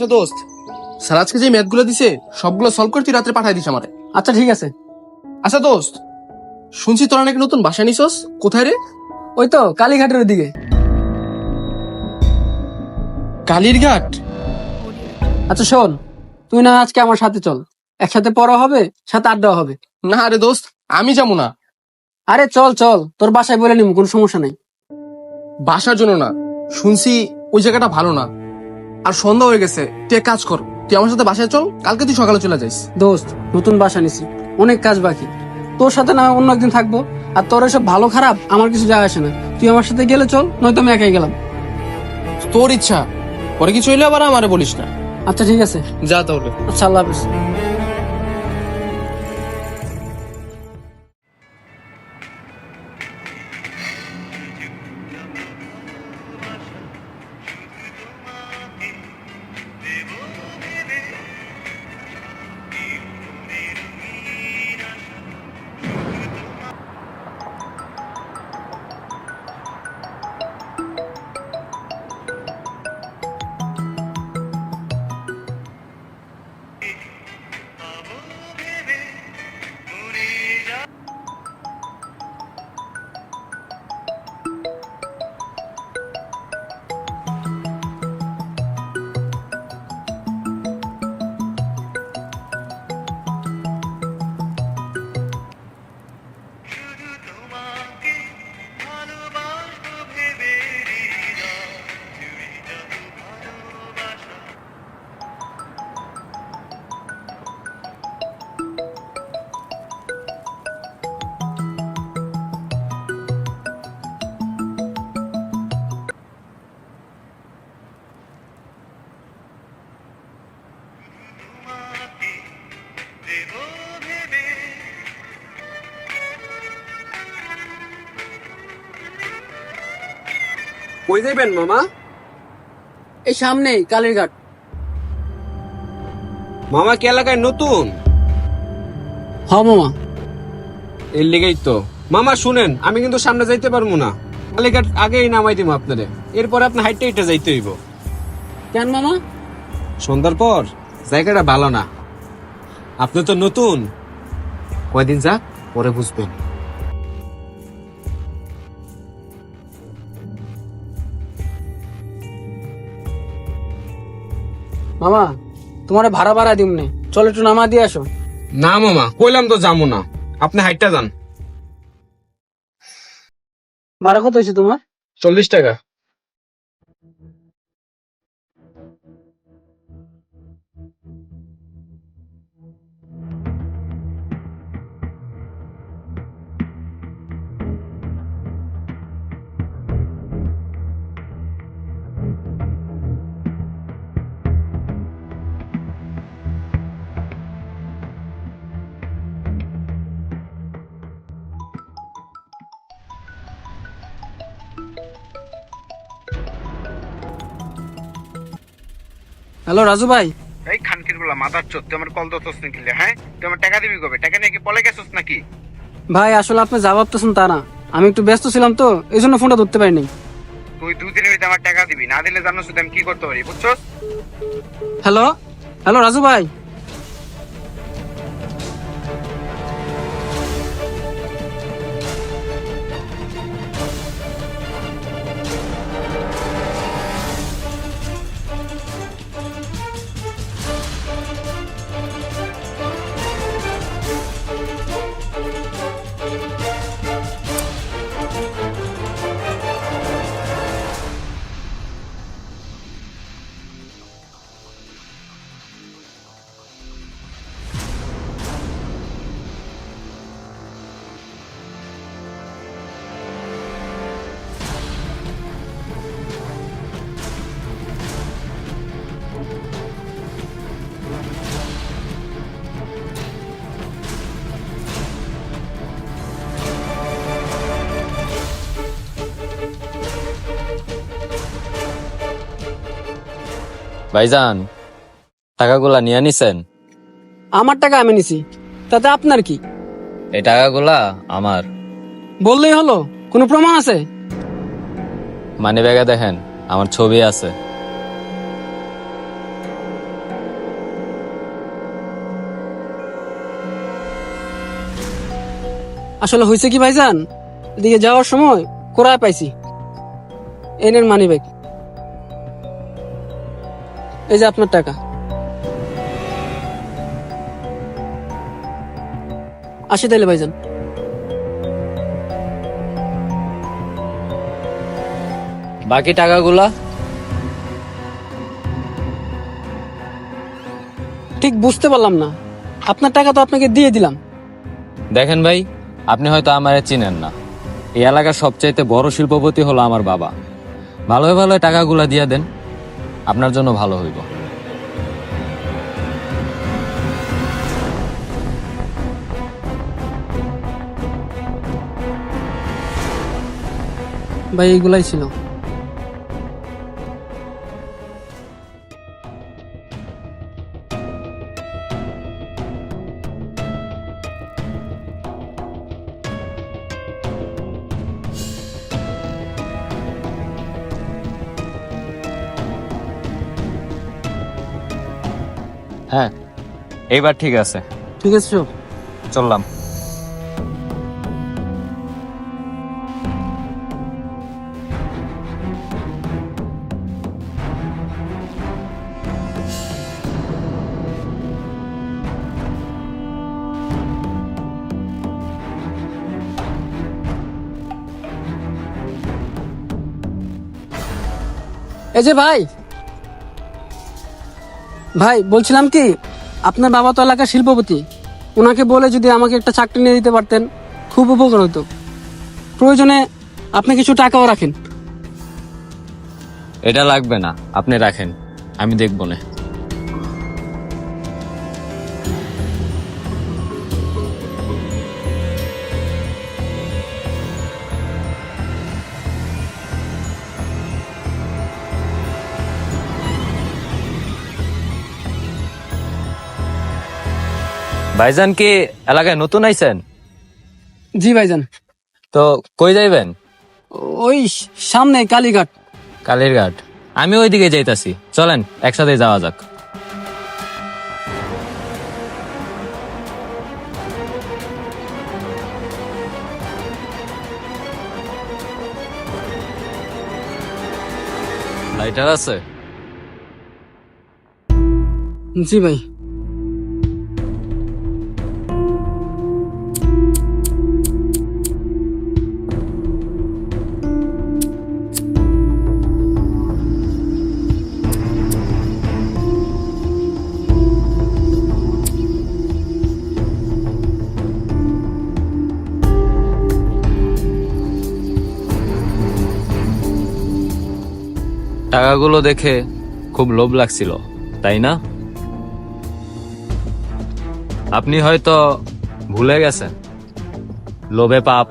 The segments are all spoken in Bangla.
আচ্ছা দোস্ত? স্যার আজকে যে ম্যাথগুলো দিছে সবগুলো সলভ করে তুই রাত্রে পাঠাই দিস আমারে। আচ্ছা ঠিক আছে। আচ্ছা দোস্ত শুনছি তোরা নাকি নতুন বাসা নিছস? কোথায় রে? ওই তো কালীঘাটের ওদিকে কালীরঘাট? আচ্ছা শোন তুই না আজকে আমার সাথে চল। একসাথে পড়া হবে সাথে আড্ডা হবে। না রে দোস্ত আমি যাব না। আরে চল চল তোর বাসায় বলে নিব কোনো সমস্যা নাই। বাসার জন্য না শুনছি ওই জায়গাটা ভালো না। আর সন্ধ্যা হয়ে গেছে। তুই এক কাজ কর তুই আমার সাথে বাসায় চল কালকে তুই সকালে চলে যাইস। দোস্ত নতুন বাসা নিছি অনেক কাজ বাকি। তোর সাথে না অন্য একদিন থাকব আর তোর এসব ভালো খারাপ আমার কিছু যায় আসে না। তুই আমার সাথে গেলে চল নয়তো আমি একাই গেলাম। তোর ইচ্ছা পরে কিছু হইলে আবার আমারে বলিস না। আচ্ছা ঠিক আছে। যা তাহলে। আচ্ছা আল্লাহ হাফিজ। কই যাবেন মামা? এই সামনে কালীঘাট মামা কি এলাকায় নতুন? হ মামা। এর লেগেই তো। মামা শুনেন আমি কিন্তু সামনে যাইতে পারব না। কালীঘাট আগেই নামাই দিব আপনারে। এরপর আপনি হাইটে হাইটে যাইতে হইব। কেন মামা? সন্ধ্যার পর জায়গাটা ভালো না। আপনি তো নতুন। কয়দিন যাক পরে বুঝবেন। মামা তোমার ভাড়া ভাড়া দিম নে। চলো একটু নামা দিয়ে আসো। না মামা কইলাম তো যাব না। আপনি হাইটটা যান। ভাড়া কত হয়েছে তোমার? চল্লিশ টাকা। হ্যালো রাজু ভাই। এই খানকিরগুলা মাদার চোদ তুই আমার কল দোতস নাকি হ্যাঁ? তুই আমার টাকা দিবি কবে? টাকা নিয়ে কি পলে গেছস নাকি? ভাই আসলে আপনি জবাব তো শুন তা না। আমি একটু ব্যস্ত ছিলাম তো এই জন্য ফোনটা ধরতে পারিনি। তুই দুই দিনের ভিতরে আমার টাকা দিবি না দিলে জানো শুধু আমি কি করতে পারি বুঝছ হ্যালো? হ্যালো রাজু ভাই। ভাইজান টাকাগুলা নিয়ে নিছেন? আমার টাকা আমি নিছি তাতে আপনার কি? এই টাকাগুলা আমার। বললেই হলো কোনো প্রমাণ আছে? মানি ব্যাগে দেখেন আমার ছবি আছে। আসলে হয়েছে কি ভাইজান? এদিকে যাওয়ার সময় কোরায় পাইছি। এনের মানি ব্যাগ। এই যে আপনার টাকা। আসি তাইলে ভাইজান। বাকি টাকাগুলা? ঠিক বুঝতে পারলাম না। আপনার টাকা তো আপনাকে দিয়ে দিলাম। দেখেন ভাই আপনি হয়তো আমার চিনেন না। এই এলাকার সবচাইতে বড় শিল্পপতি হলো আমার বাবা। ভালোই ভালো টাকাগুলা দিয়ে দেন। আপনার জন্য ভালো হইব। ভাই এইগুলাই ছিল। হ্যাঁ। এইবার ঠিক আছে। ঠিক আছে চললাম। এই যে ভাই ভাই, বলছিলাম কি, আপনার বাবা তো এলাকার শিল্পপতি। ওনাকে বলে যদি আমাকে একটা চাকরি নিয়ে দিতে পারতেন, খুব উপকার হতো। প্রয়োজনে আপনি কিছু টাকাও রাখেন। এটা লাগবে না, আপনি রাখেন, আমি দেখব না। ভাইজান কি এলাকায় নতুন আইছেন? জি ভাইজান। তো কই যাইবেন? ওই সামনে কালীঘাট। কালীরঘাট আমি ওইদিকে যাইতাছি। চলেন একসাথে যাওয়া যাক। লাইটার আছে? জি ভাই। টাকাগুলো দেখে খুব লোভ লাগছিল তাই না? আপনি হয়তো ভুলে গেছেন। লোভে পাপ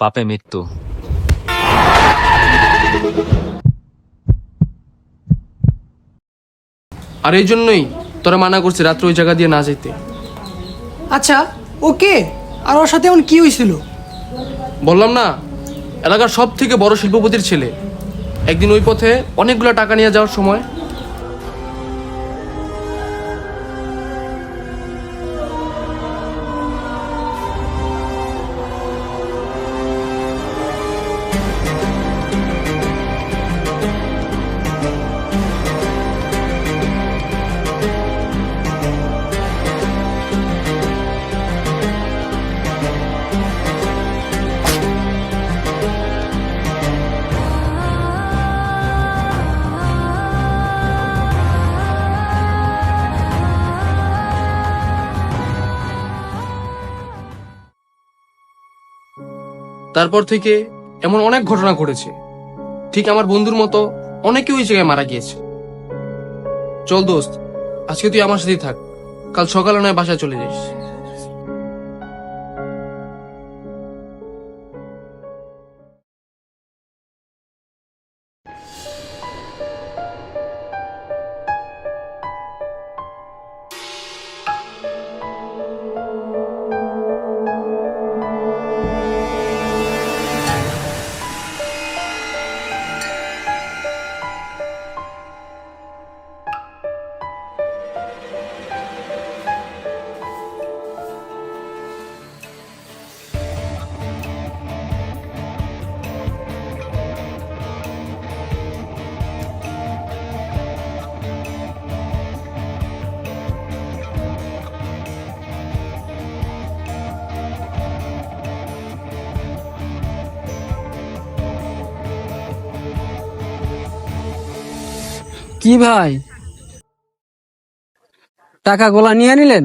পাপে মৃত্যু। আর এই জন্যই তোরা মানা করছি রাত্রে ওই জায়গা দিয়ে না যেতে। আচ্ছা ওকে আর ওর সাথে এমন কি হয়েছিল? বললাম না এলাকার সব থেকে বড় শিল্পপতির ছেলে। একদিন ওই পথে অনেকগুলো টাকা নিয়ে যাওয়ার সময় তারপর থেকে এমন অনেক ঘটনা ঘটেছে। ঠিক আমার বন্ধুর মতো অনেকে ওই জায়গায় মারা গিয়েছে। চল দোস্ত, আজকে তুই আমার সাথেই থাক। কাল সকালে নয় বাসায় চলে যাস। কি ভাই? টাকা গোলা নিয়ে নিলেন